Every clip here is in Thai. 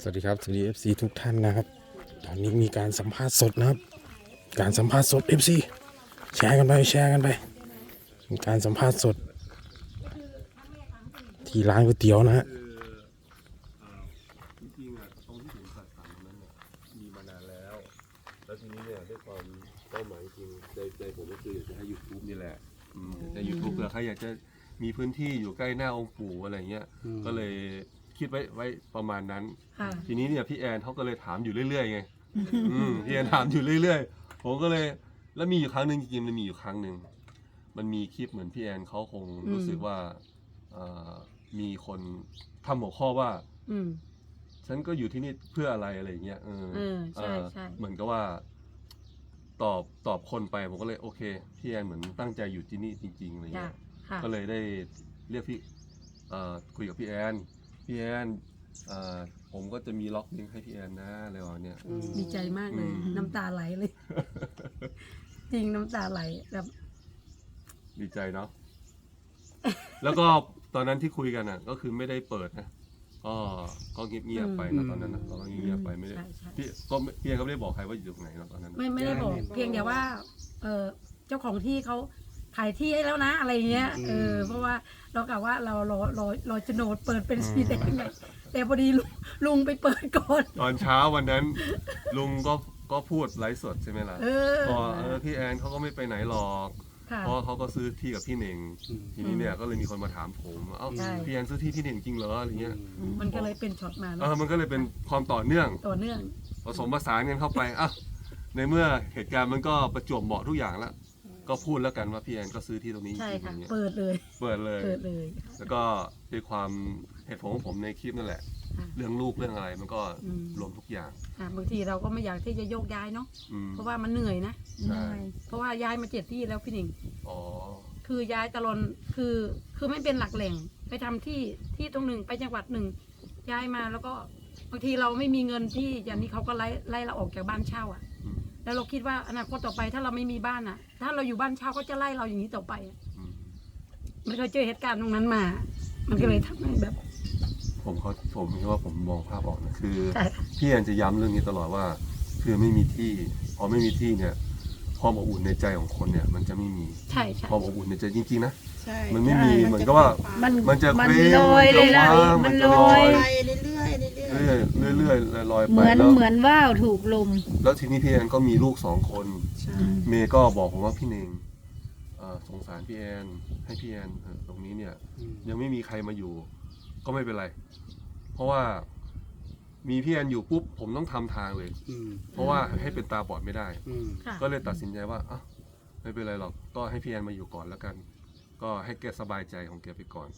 สวัสดีครับ สวัสดี FC ทุกท่านนะครับ ตอนนี้มีการสัมภาษณ์สดนะครับ การสัมภาษณ์สด FC แชร์กันไปแชร์กันไปมีการสัมภาษณ์สด ที่ร้านก๋วยเตี๋ยวนะฮะจริงๆอะตรงที่ผมจัดสรรนั้นเนี่ยมีมานานแล้ว แล้วทีนี้เนี่ยด้วยความเป้าหมายจริงใจใจผมก็คืออยากจะให้ YouTube นี่แหละอืมใน YouTube เผื่อใครอยากจะมีพื้นที่อยู่ใกล้หน้าองค์ปู่อะไรเงี้ย ก็เลย คิดไว้ไว้ประมาณนั้น ค่ะทีนี้เนี่ยพี่แอนเขาก็เลยถามอยู่เรื่อยๆไงอืมพี่แอนถามอยู่เรื่อยๆ ผมก็เลย แล้วมีอยู่ครั้งหนึ่งจริงๆมันมีอยู่ครั้งหนึ่งมันมีคลิปเหมือนพี่แอนเขาคงรู้สึกว่าเอ่อมีคนทำหัวข้อว่า อืม ฉันก็อยู่ที่นี่เพื่ออะไรอะไรอย่างเงี้ยเออเออใช่เออใช่ เหมือนกับว่า ตอบตอบคนไปผมก็เลยโอเคพี่แอนเหมือนตั้งใจอยู่ที่นี่จริงๆอะไรจ้ะเงี้ย ค่ะ ก็เลยได้เรียกพี่เอ่อคุยกับพี่แอน พี่แอนเอ่อผมก็จะมีล็อกลิงก์ให้พี่แอนนะอะไรประมาณเนี้ยดีใจมากเลย อืม น้ำตาไหลเลย จริงน้ำตาไหลแบบดีใจเนาะ แล้วก็ตอนนั้นที่คุยกันอะ ก็คือไม่ได้เปิดนะ ก็ก็เงียบๆไปนะตอนนั้นนะเราก็เงียบๆไปไม่ได้ ใช่ใช่พี่ก็ไม่พี่แอนก็ไม่ได้บอกใครว่าอยู่ตรงไหนนะตอนนั้นไม่ไม่ได้บอก เพียงแต่ว่า เออเจ้าของที่เขา ขายที่ให้แล้วนะอะไรเงี้ยเออเพราะว่าเรากะว่าเรารอรอรอโฉนดเปิดเป็นสีแดงไงแต่พอดีลุงลุงไปเปิดก่อน ตอนเช้าวันนั้น ลุงก็ก็พูดไลฟ์สดใช่ไหมล่ะเออ พอเออพี่แอนเขาก็ไม่ไปไหนหรอก ค่ะ เพราะเขาก็ซื้อที่กับพี่เน่งทีนี้เนี่ยก็เลยมีคนมาถามผมว่าเอ้าใช่ พี่แอนซื้อที่พี่เน่งจริงเหรออะไรเงี้ยมันก็เลยเป็นช็อตมาเอเนาะอมันก็เลยเป็นความต่อเนื่องต่อเนื่องผสมผสานกันเข้าไปอะในเมื่อเหตุการณ์มันก็ประจวบเหมาะทุกอย่างแล้ว ก็พูดแล้วกันว่าพี่แอนก็ซื้อที่ตรงนี้จใช่ริงๆค่ะ อย่างเงี้ยเปิดเลย เปิดเลย เปิดเลย แล้วก็ด้วยความเหตุผลของผมในคลิปนั่นแหละ ค่ะเรื่องลูกเรื่องอะไรมันก็อืม รวมทุกอย่าง อะบางทีเราก็ไม่อยากที่จะโยกย้ายเนาะอืม เพราะว่ามันเหนื่อยนะ ใช่ เพราะว่าย้ายมาเจ็ดที่แล้วพี่หนิง อ๋อ คือย้ายตลอดคือคือไม่เป็นหลักแหล่งไปทำที่ที่ตรงหนึ่งไปจังหวัดหนึ่งย้ายมาแล้วก็บางทีเราไม่มีเงินที่อย่างนี้เขาก็ไล่ไล่เราออกจากบ้านเช่าอะอืม แล้วเราคิดว่าอนาคตต่อไปถ้าเราไม่มีบ้านอะ ถ้าเราอยู่บ้านเช่าก็จะไล่เราอย่างนี้ต่อไปอะอืมมันเคยเจอเหตุการณ์ตรงนั้นมา มันก็เลยทำให้แบบ ผมเขาผมคิดว่าผมมองภาพออกนะคือ ใช่ พี่แอนจะย้ำเรื่องนี้ตลอดว่า คือไม่มีที่ พอไม่มีที่เนี่ยความอบอุ่นในใจของคนเนี่ย มันจะไม่มีใช่ใช่ ความอบอุ่นในใจจริงๆนะ ใช่มันไม่มีใช่เหมือนกับว่า มันมันจะมันเคว้งลอยเลยล่ะจะว่างมันจะลอย ไป เรื่อยๆเรื่อยเรื่อยๆเรื่อยๆลอยๆเหไปมือนแล้วเหมือนว่าวถูกลม แล้วทีนี้พี่แอนก็มีลูกสองคนๆใช่เมย์ก็บอกผมว่าพี่เนงเอ่อสงสารพี่แอนให้พี่แอนเถอะตรงนี้เนี่ย ยังไม่มีใครมาอยู่ ก็ไม่เป็นไร เพราะว่ามีพี่แอนอยู่ปุ๊บผมต้องทำทางเลย เพราะว่าให้เป็นตาบอดไม่ได้ค่ะก็เลยตัดสินใจว่าอะไม่เป็นไรหรอกก็ให้พี่แอนมาอยู่ก่อนแล้วกัน ก็ให้แกสบายใจของแกไปก่อน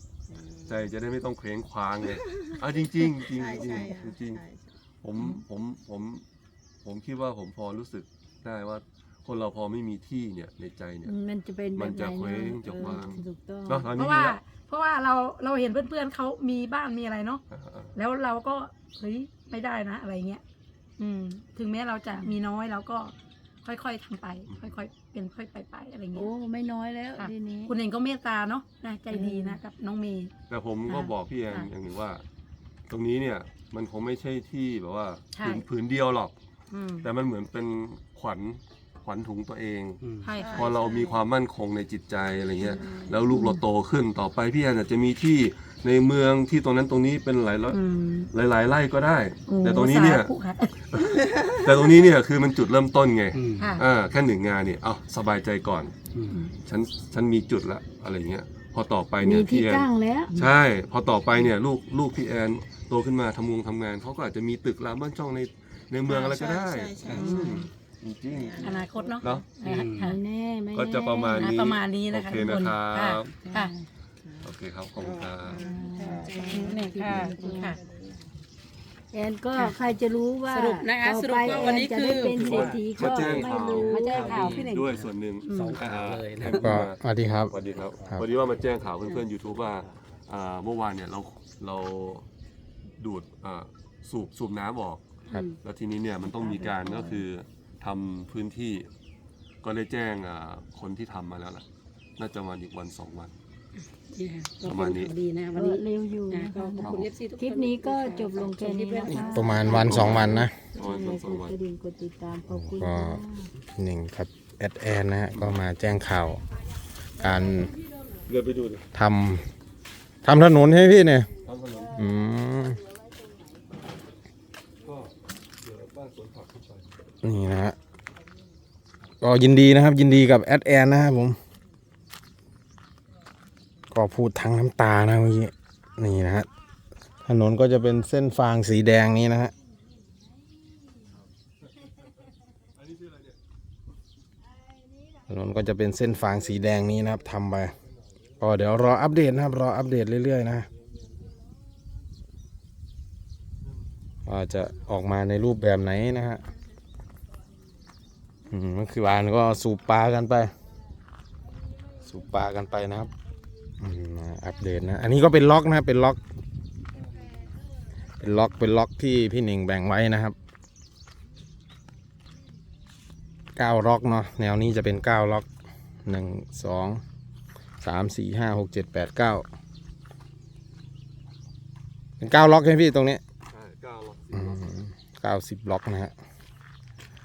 ใจจะได้ไม่ต้องเคว้งคว้างเลยเอาจริงๆจริงๆจริงใช่จริงใช่ๆจริงใช่ๆผมผมผมผมคิดว่าผมพอรู้สึกได้ว่า คนเราพอไม่มีที่เนี่ยในใจเนี่ย มันจะเป็นแบบมันจะไหนเคว้งเนอะจะวาง เออถูกต้อง เนาะตอนเพนี้ราะมีว่าแล้วเพราะว่าเราเราเห็นเพื่อนๆเขามีบ้านมีอะไรเนาะอ่าแล้วเราก็เฮ้ยไม่ได้นะอะไรเงี้ยอืม ถึงแม้เราจะมีน้อยเราก็ ค่อยๆทำไป ค่อยๆ เป็นค่อยไปไปอะไรเงี้โอ้ย ไม่น้อยแล้วค่ะ ทีนี้คุณเองก็เมตตาเนาะนะใจดีนะกับน้องเมย์ แต่ผมก็อ่าบอกพี่แอนค่ะอย่างหนึ่งว่า ตรงนี้เนี่ยมันคงไม่ใช่ที่แบบว่าใช่ ผืนผืนเดียวหรอก อืมแต่มันเหมือนเป็นขวัญขวัญถุงตัวเองใช่ค่ะ พอเรามีความมั่นคงในจิตใจอะไรเงี้ยแล้วลูกเราโตขึ้นต่อไปพี่แอนอาจจะมีที่ในเมืองที่ตรงนั้นตรงนี้เป็นหลายร้อยอืมหลายๆไร่ก็ได้ โอ้แต่ตรงนี้เนี่ย สาธุค่ะ แต่ตรงนี้เนี่ยคือมันจุดเริ่มต้นไงค่ะ อ่าแค่หนึ่งงานเนี่ยเอาสบายใจก่อนฉันฉันมีจุดละอะไรเงี้ย พอต่อไปมีเนี่ยที่พี่แอนตั้งแล้ว ใช่ พอต่อไปเนี่ยลูกลูกพี่แอนโตขึ้นมาทำงงทำงานเขาก็อาจจะมีตึกรามบ้านช่องในในเมืองอะไรก็ได้ใช่ใช่อืใช่มจริงอนาคตเนาะเนาะนะคะค่ะ ไม่แน่ไม่ก็จะประมาณอะประมาณนี้นะคะโอเคทุกคนนะครับค่ะ โอเคครับขอบคุณครับนี่ค่ะค่ะ แอนก็ค่ะใครจะรู้ว่าสรุปนะคะต่อสรุปไปว่าวันนี้แจะได้คือ เป็นเศรษฐีก็มาแจ้งไม่ข่าวรู้มาแจ้งข่าวพี่หนึ่ง ด้วยส่วนหนึ่งอืมสองข่าวเลยนะ ก็สวัสดีครับ สวัสดีครับครับวันนี้ว่ามาแจ้งข่าวเพื่อนๆ YouTube ว่าอ่าเมื่อวานเนี่ยเราเราดูดอ่าสูบสูบน้ำออก ครับ แล้วทีนี้เนี่ยมันต้องมีการก็คือทำพื้นที่ก็ได้แจ้งอ่าคนที่ทำมาแล้วล่ะ น่าจะวันอีกวันสองวัน เนี่ยก็ประมาณนี้ เป็นข่าวดีนะวันก็นี้เร็วอยู่อะนะก็คะขอบคุณ FC ทุกคนคลิปนี้ก็จบลงแค่นี้นะคะประมาณวันสองวันนะอ๋อใช่สองกสามวันดกระดิ่งกดติดตามขอบคุณก็ค่ะ หนึ่งครับแอดแอนนะฮะก็มาแจ้งข่าว การเดินไปดูดิทำทำถนนให้พี่เนี่ยทำถนนอืมก็เดี๋ยวบ้านสวนผักขึ้นไป นี่นะฮะก็ยินดีนะครับ ยินดีกับแอดแอนนะครับผม ก็พูดทั้งน้ำตานะเมื่อกี้นี่นะฮะถนนก็จะเป็นเส้นฟางสีแดงนี้นะฮะถนนก็จะเป็นเส้นฟางสีแดงนี้นะครับทำไปก็เดี๋ยวรออัปเดตนะครับ รออัปเดตเรื่อยๆนะว่าจะออกมาในรูปแบบไหนนะฮะอืมเมื่อคืนวานก็สูบปลากันไป สูบปลากันไปนะครับ มมาอัปเดตนะ อันนี้ก็เป็นล็อกนะครับเป็นล็อก เป็นล็อกเป็นล็อกที่พี่หนิงแบ่งไว้นะครับเก้าล็อกเนาะแนวนี้จะเป็นเก้าล็อกหนึ่งสองสามสี่ห้าหกเจ็ดแปดเก้าเป็นเก้าล็อกใช่ไหมพี่ตรงนี้ใช่เก้าล็อกเก้าสิบล็อกนะฮะ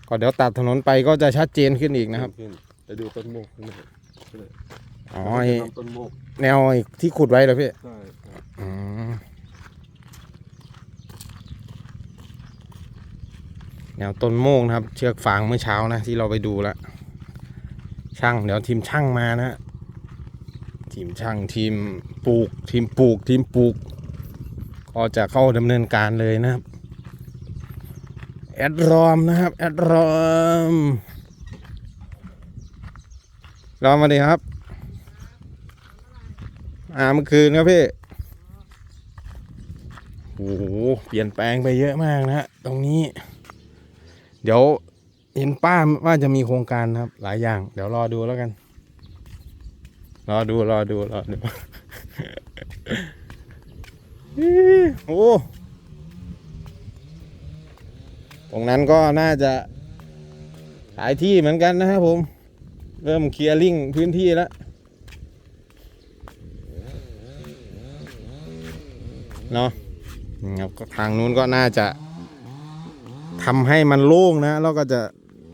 ก็เดี๋ยวตัดถนนไปก็จะชัดเจนขึ้นอีกนะครับขึ้นไปดูต้นโมกข้างในอ๋อไอ้ทำต้นโมก แนวไอ้ที่ขุดไว้เหรอพี่ใช่ครับอืมแนวต้นโมงนะครับ เชือกฟางเมื่อเช้านะ ที่เราไปดูแล้วช่างเดี๋ยวทีมช่างมานะฮะทีมช่างทีมปลูก ทีมปลูก ทีมปลูก ก็จะเข้าดำเนินการเลยนะครับ แอดรอมนะครับ แอดรอมรอมมาดีครับ อ่าเมื่อคืนครับพี่โอ้โหเปลี่ยนแปลงไปเยอะมากนะฮะตรงนี้ เดี๋ยวเห็นป้าว่าจะมีโครงการครับ หลายอย่าง เดี๋ยวรอดูแล้วกัน รอดูรอดูรอดูโอ้ตรงนั้นก็น่าจะขายที่เหมือนกันนะครับผม เริ่มเคลียร์ลิงพื้นที่แล้ว เนาะครับทางนู้นก็น่าจะทำให้มันโล่งนะแล้วก็จะ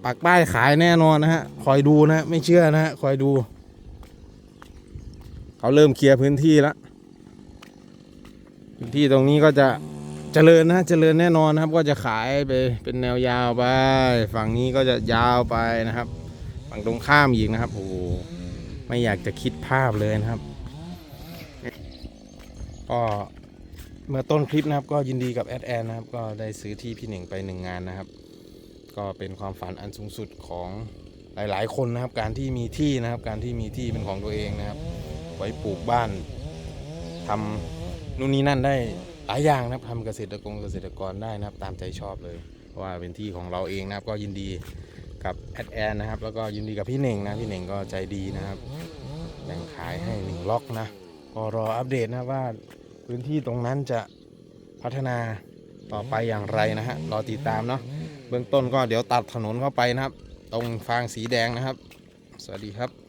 ปักป้ายขายแน่นอนนะฮะคอยดูนะไม่เชื่อนะฮะคอยดูเขาเริ่มเคลียร์พื้นที่แล้วพื้นที่ตรงนี้ก็จะเจริญนะเจริญแน่นอนนะครับ ก็จะขายไปเป็นแนวยาวไป ฝั่งนี้ก็จะยาวไปนะครับ ฝั่งตรงข้ามอีกนะครับโอ้โหไม่อยากจะคิดภาพเลยนะครับก็ เมื่อต้นคลิปนะครับก็ยินดีกับแอดแอนนะครับก็ได้ซื้อที่พี่หนึ่งไปหนึ่งงานนะครับ ก็เป็นความฝันอันสูงสุดของหลาย ๆ คนนะครับ การที่มีที่นะครับ การที่มีที่เป็นของตัวเองนะครับ ไว้ปลูกบ้านทำนู่นนี่นั่นได้หลายอย่างนะครับทำเกษตรกรเกษตรกรได้นะครับ ตามใจชอบเลยเพราะว่าเป็นที่ของเราเองนะครับ ก็ยินดีกับแอดแอนนะครับ แล้วก็ยินดีกับพี่เน่งนะพี่เน่งก็ใจดีนะครับแบ่งขายให้หนึ่งล็อกนะก็รออัปเดตนะว่า พื้นที่ตรงนั้นจะพัฒนาต่อไปอย่างไรนะฮะรอติดตามเนาะเบื้องต้นก็เดี๋ยวตัดถนนเข้าไปนะครับ ตรงฟางสีแดงนะครับ สวัสดีครับ